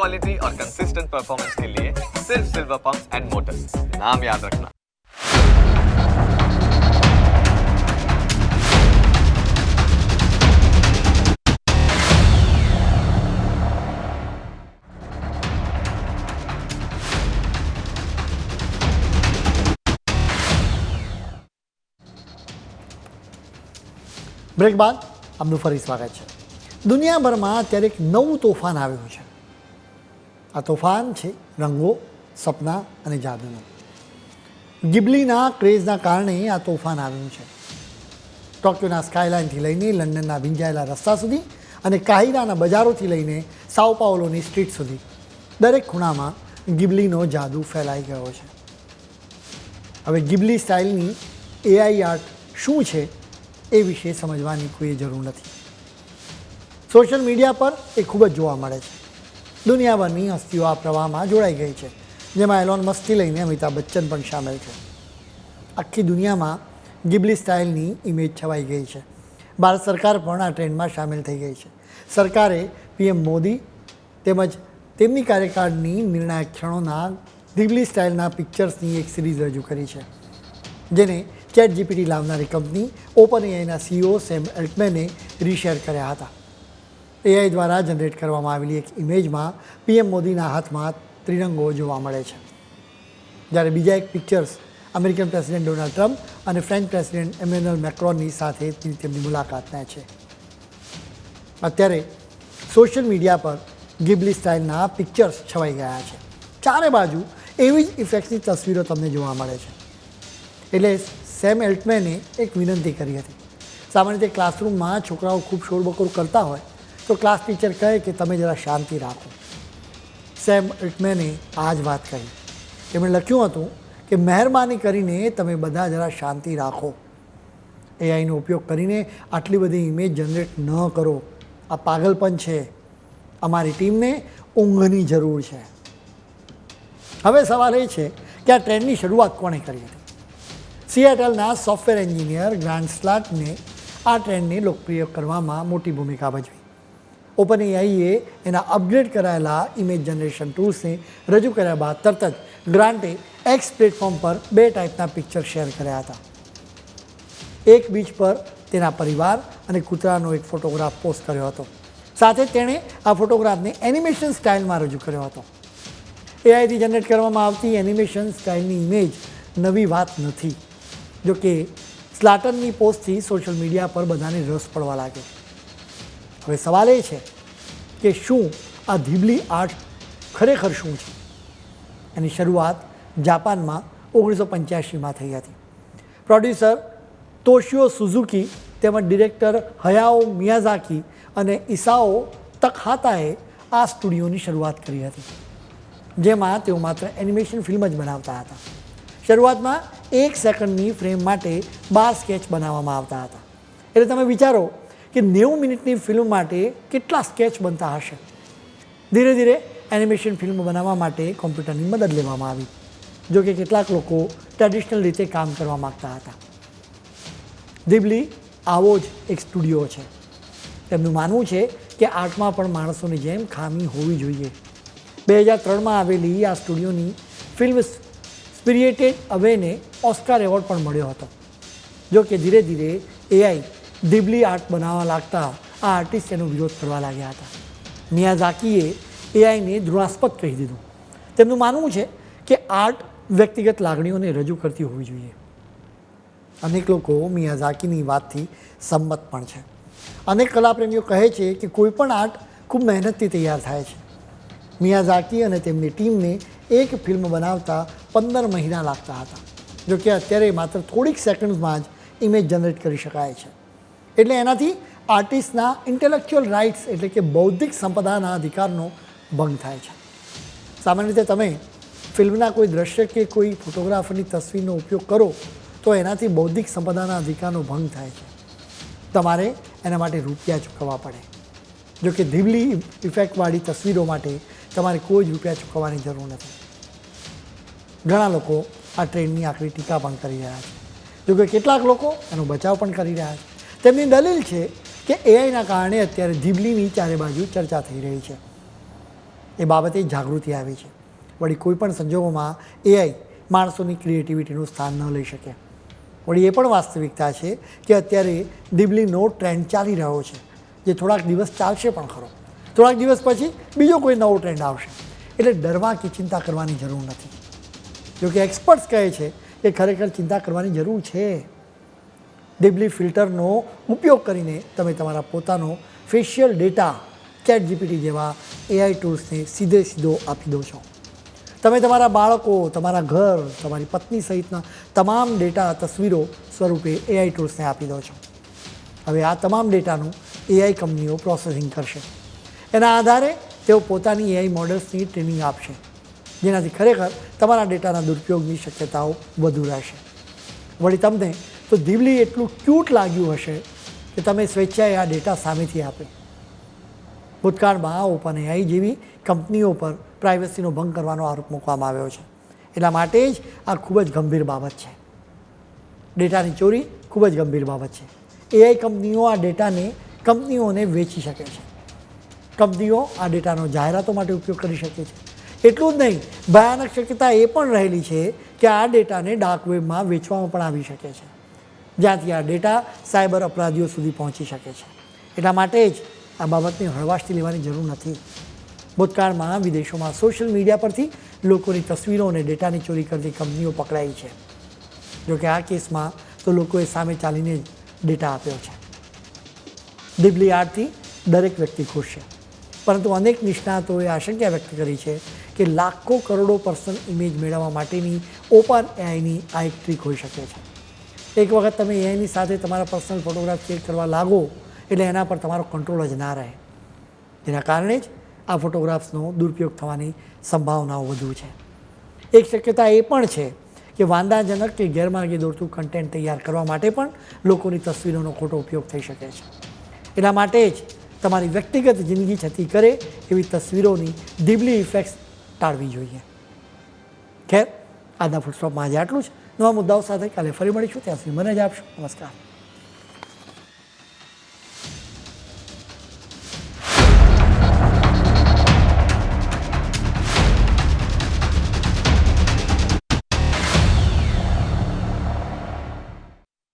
Quality और consistent performance के लिए सिर्फ सिल्वर पंप्स एंड मोटर्स नाम याद रखना બ્રેક બાદ આપનું ફરી સ્વાગત છે દુનિયાભરમાં અત્યારે એક નવું તોફાન આવ્યું છે આ તોફાન છે, રંગો, સપના અને જાદુનું. ગિબલીના ક્રેઝના કારણે આ તોફાન આવ્યું છે. ટોક્યોના સ્કાયલાઇનથી લઈને લંડનના ભીંજાયેલા રસ્તા સુધી અને કાહિરાના બજારોથી લઈને સાઉપાઓલોની સ્ટ્રીટ સુધી દરેક ખૂણામાં ગિબલીનો જાદુ ફેલાઈ ગયો છે. હવે ગિબલી સ્ટાઇલની એઆઈ આર્ટ શું છે એ વિશે સમજવાની કોઈ જરૂર નથી. સોશિયલ મીડિયા પર એ ખૂબ જ જોવા મળે છે. દુનિયાભરની હસ્તીઓ આ પ્રવાહમાં જોડાઈ ગઈ છે, જેમાં એલોન મસ્કથી લઈને અમિતાભ બચ્ચન પણ સામેલ છે. આખી દુનિયામાં ગિબલી સ્ટાઇલની ઇમેજ છવાઈ ગઈ છે. ભારત સરકાર પણ આ ટ્રેન્ડમાં સામેલ થઈ ગઈ છે. સરકારે પીએમ મોદી તેમજ તેમની કાર્યકાળની નિર્ણાયક ક્ષણોના ગિબલી સ્ટાઇલના પિક્ચર્સની એક સિરીઝ રજૂ કરી છે, જેને ચેટ જીપીટી લાવનારી કંપની ઓપન એઆઈના સીઈઓ સેમ એલ્ટમેને રીશેર કર્યા હતા. એઆઈ દ્વારા જનરેટ કરવામાં આવેલી એક ઇમેજમાં પીએમ મોદીના હાથમાં ત્રિરંગો જોવા મળે છે. જ્યારે બીજા એક pictures American president Donald Trump અને ફ્રેન્ચ પ્રેસિડેન્ટ એમેન્યુઅલ મેક્રોનની સાથે તેમની મુલાકાતના છે. અત્યારે સોશિયલ મીડિયા પર ગિબલી સ્ટાઇલના પિક્ચર્સ છવાઈ ગયા છે. ચારે બાજુ એવી જ ઇફેક્ટ્સની તસવીરો તમને જોવા મળે છે. એટલે સેમ એલ્ટમેને એક વિનંતી કરી હતી. સામાન્ય રીતે ક્લાસરૂમમાં છોકરાઓ ખૂબ શોરબકોર કરતા હોય તો ક્લાસ ટીચર કહે કે તમે જરા શાંતિ રાખો. સેમ એલ્ટમેને આ જ વાત કરી તેમણે લખ્યું હતું કે મહેરબાની કરીને તમે બધા જરા શાંતિ રાખો. એઆઈનો ઉપયોગ કરીને આટલી બધી ઇમેજ જનરેટ ન કરો. આ પાગલપન છે. અમારી ટીમને ઊંઘની જરૂર છે. હવે સવાલ એ છે કે આ ટ્રેન્ડની શરૂઆત કોણે કરી હતી? સીએટલના સોફ્ટવેર એન્જિનિયર ગ્રાન્ડ સ્લાટને આ ટ્રેન્ડને લોકપ્રિય કરવામાં મોટી ભૂમિકા ભજવી. ઓપન એઆઈએ એના અપગ્રેડ કરાયેલા ઇમેજ જનરેશન ટૂલ્સને રજૂ કર્યા બાદ તરત જ ગ્રાન્ટે એક્સ પ્લેટફોર્મ પર બે ટાઈપના પિક્ચર શેર કર્યા હતા. એક બીચ પર તેના પરિવાર અને કૂતરાનો એક ફોટોગ્રાફ પોસ્ટ કર્યો હતો. સાથે તેણે આ ફોટોગ્રાફને એનિમેશન સ્ટાઇલમાં રજૂ કર્યો હતો. એઆઈથી જનરેટ કરવામાં આવતી એનિમેશન સ્ટાઇલની ઇમેજ નવી વાત નથી. જો કે સ્લાટનની પોસ્ટથી સોશિયલ મીડિયા પર બધાને રસ પડવા લાગ્યો. હવે સવાલ એ છે કે શું આ ધીબલી આર્ટ ખરેખર શું છે? એની શરૂઆત જાપાનમાં ઓગણીસો પંચ્યાસીમાં થઈ હતી. પ્રોડ્યુસર તોશિયો સુઝુકી તેમજ ડિરેક્ટર હયાઓ મિયાઝાકી અને ઈસાઓ તકહાતાએ આ સ્ટુડિયોની શરૂઆત કરી હતી, જેમાં તેઓ માત્ર એનિમેશન ફિલ્મ જ બનાવતા હતા. શરૂઆતમાં એક સેકન્ડની ફ્રેમ માટે બાર સ્કેચ બનાવવામાં આવતા હતા. એટલે તમે વિચારો કે નેવું મિનિટની ફિલ્મ માટે કેટલા સ્કેચ બનતા હશે? ધીરે ધીરે એનિમેશન ફિલ્મ બનાવવા માટે કોમ્પ્યુટરની મદદ લેવામાં આવી. જો કે કેટલાક લોકો ટ્રેડિશનલ રીતે કામ કરવા માગતા હતા. દિબલી આવો જ એક સ્ટુડિયો છે. તેમનું માનવું છે કે આર્ટમાં પણ માણસોની જેમ ખામી હોવી જોઈએ. બે હજાર ત્રણમાં આવેલી આ સ્ટુડિયોની ફિલ્મ સ્પિરિટેડ અવેને ઓસ્કાર એવોર્ડ પણ મળ્યો હતો. જો કે ધીરે ધીરે એઆઈ દિબલી આર્ટ બનાવવા લાગતા આ આર્ટિસ્ટ એનો વિરોધ કરવા લાગ્યા હતા. મિયાઝાકીએ એઆઈને ધૃણાસ્પદ કહી દીધું. તેમનું માનવું છે કે આર્ટ વ્યક્તિગત લાગણીઓને રજૂ કરતી હોવી જોઈએ. અનેક લોકો મિયાઝાકીની વાતથી સંમત પણ છે. અનેક કલાપ્રેમીઓ કહે છે કે કોઈપણ આર્ટ ખૂબ મહેનતથી તૈયાર થાય છે. મિયાઝાકી અને તેમની ટીમને એક ફિલ્મ બનાવતા પંદર મહિના લાગતા હતા જો કે અત્યારે માત્ર થોડીક સેકન્ડ્સમાં જ ઇમેજ જનરેટ કરી શકાય છે. એટલે એનાથી આર્ટિસ્ટના ઇન્ટેલેક્ચ્યુઅલ રાઇટ્સ એટલે કે બૌદ્ધિક સંપદાના અધિકારનો ભંગ થાય છે. સામાન્ય રીતે તમે ફિલ્મના કોઈ દ્રશ્ય કે કોઈ ફોટોગ્રાફરની તસવીરનો ઉપયોગ કરો, તો એનાથી બૌદ્ધિક સંપદાના અધિકારનો ભંગ થાય છે. તમારે એના માટે રૂપિયા ચૂકવવા પડે. જો કે ધીબલી ઇફેક્ટવાળી તસવીરો માટે તમારે કોઈ જ રૂપિયા ચૂકવવાની જરૂર નથી. ઘણા લોકો આ ટ્રેન્ડની આકરી ટીકા પણ કરી રહ્યા છે. જોકે કેટલાક લોકો એનો બચાવ પણ કરી રહ્યા છે. તેમની દલીલ છે કે એઆઈના કારણે અત્યારે જીબલીની ચારે બાજુ ચર્ચા થઈ રહી છે. એ બાબતે જાગૃતિ આવી છે. વળી કોઈપણ સંજોગોમાં એઆઈ માણસોની ક્રિએટિવિટીનું સ્થાન ન લઈ શકે. વળી એ પણ વાસ્તવિકતા છે કે અત્યારે દિબલીનો ટ્રેન્ડ ચાલી રહ્યો છે. જે થોડાક દિવસ ચાલશે પણ ખરો. થોડાક દિવસ પછી બીજો કોઈ નવો ટ્રેન્ડ આવશે. એટલે ડરવા કે ચિંતા કરવાની જરૂર નથી. જોકે એક્સપર્ટ્સ કહે છે કે ખરેખર ચિંતા કરવાની જરૂર છે. ડિબલી ફિલ્ટરનો ઉપયોગ કરીને તમે તમારા પોતાનો ફેશિયલ ડેટા ચેટ જીપીટી જેવા એઆઈ ટૂલ્સને સીધે સીધો આપી દો છો. તમે તમારા બાળકો, તમારા ઘર, તમારી પત્ની સહિતના તમામ ડેટા તસવીરો સ્વરૂપે એઆઈ ટૂલ્સને આપી દો છો. હવે આ તમામ ડેટાનું એઆઈ કંપનીઓ પ્રોસેસિંગ કરશે. એના આધારે તેઓ પોતાની એઆઈ મોડલ્સની ટ્રેનિંગ આપશે. જેનાથી ખરેખર તમારા ડેટાના દુરુપયોગની શક્યતાઓ વધુ રહેશે. વળી તમને તો દીવલી એટલું ક્યુટ લાગ્યું હશે કે તમે સ્વેચ્છાએ આ ડેટા સામેથી આપે. ભૂતકાળમાં ઓપન એઆઈ જેવી કંપનીઓ પર પ્રાઇવસીનો ભંગ કરવાનો આરોપ મૂકવામાં આવ્યો છે. એટલા માટે જ આ ખૂબ જ ગંભીર બાબત છે. ડેટાની ચોરી ખૂબ જ ગંભીર બાબત છે. એઆઈ કંપનીઓ આ ડેટાને કંપનીઓને વેચી શકે છે. કંપનીઓ આ ડેટાનો જાહેરાતો માટે ઉપયોગ કરી શકે છે. એટલું જ નહીં, ભયાનક શક્યતા એ પણ રહેલી છે કે આ ડેટાને ડાર્ક વેબમાં વેચવામાં પણ આવી શકે છે. જ્યાંથી આ ડેટા સાયબર અપરાધીઓ સુધી પહોંચી શકે છે. એટલા માટે જ આ બાબતને હળવાશથી લેવાની જરૂર નથી. ભૂતકાળમાં વિદેશોમાં સોશિયલ મીડિયા પરથી લોકોની તસવીરો અને ડેટાની ચોરી કરતી કંપનીઓ પકડાઈ છે. જોકે આ કેસમાં તો લોકોએ સામે ચાલીને જ ડેટા આપ્યો છે. દિબલી આર્ટથી દરેક વ્યક્તિ ખુશ છે. પરંતુ અનેક નિષ્ણાતોએ આશંકા વ્યક્ત કરી છે કે લાખો કરોડો પર્સનલ ઇમેજ મેળવવા માટેની ઓપન એઆઈની આ એક ટ્રીક હોઈ શકે છે. એક વખત તમે એઆઈની સાથે તમારા પર્સનલ ફોટોગ્રાફ ચેક કરવા લાગો, એટલે એના પર તમારો કંટ્રોલ જ ના રહે. જેના કારણે જ આ ફોટોગ્રાફ્સનો દુરુપયોગ થવાની સંભાવનાઓ વધુ છે. એક શક્યતા એ પણ છે કે વાંધાજનક કે ગેરમાર્ગે દોરતું કન્ટેન્ટ તૈયાર કરવા માટે પણ લોકોની તસવીરોનો ખોટો ઉપયોગ થઈ શકે છે. એના માટે જ તમારી વ્યક્તિગત જિંદગી છતી કરે એવી તસવીરોની ડીબલી ઇફેક્ટ્સ ટાળવી જોઈએ. ખેર, આજના ફૂટસ્ટોપમાં આજે આટલું જ. નવા મુદ્દાઓ સાથે કાલે ફરી મળીશું. ત્યાં સુધી મને જ આપશો. નમસ્કાર.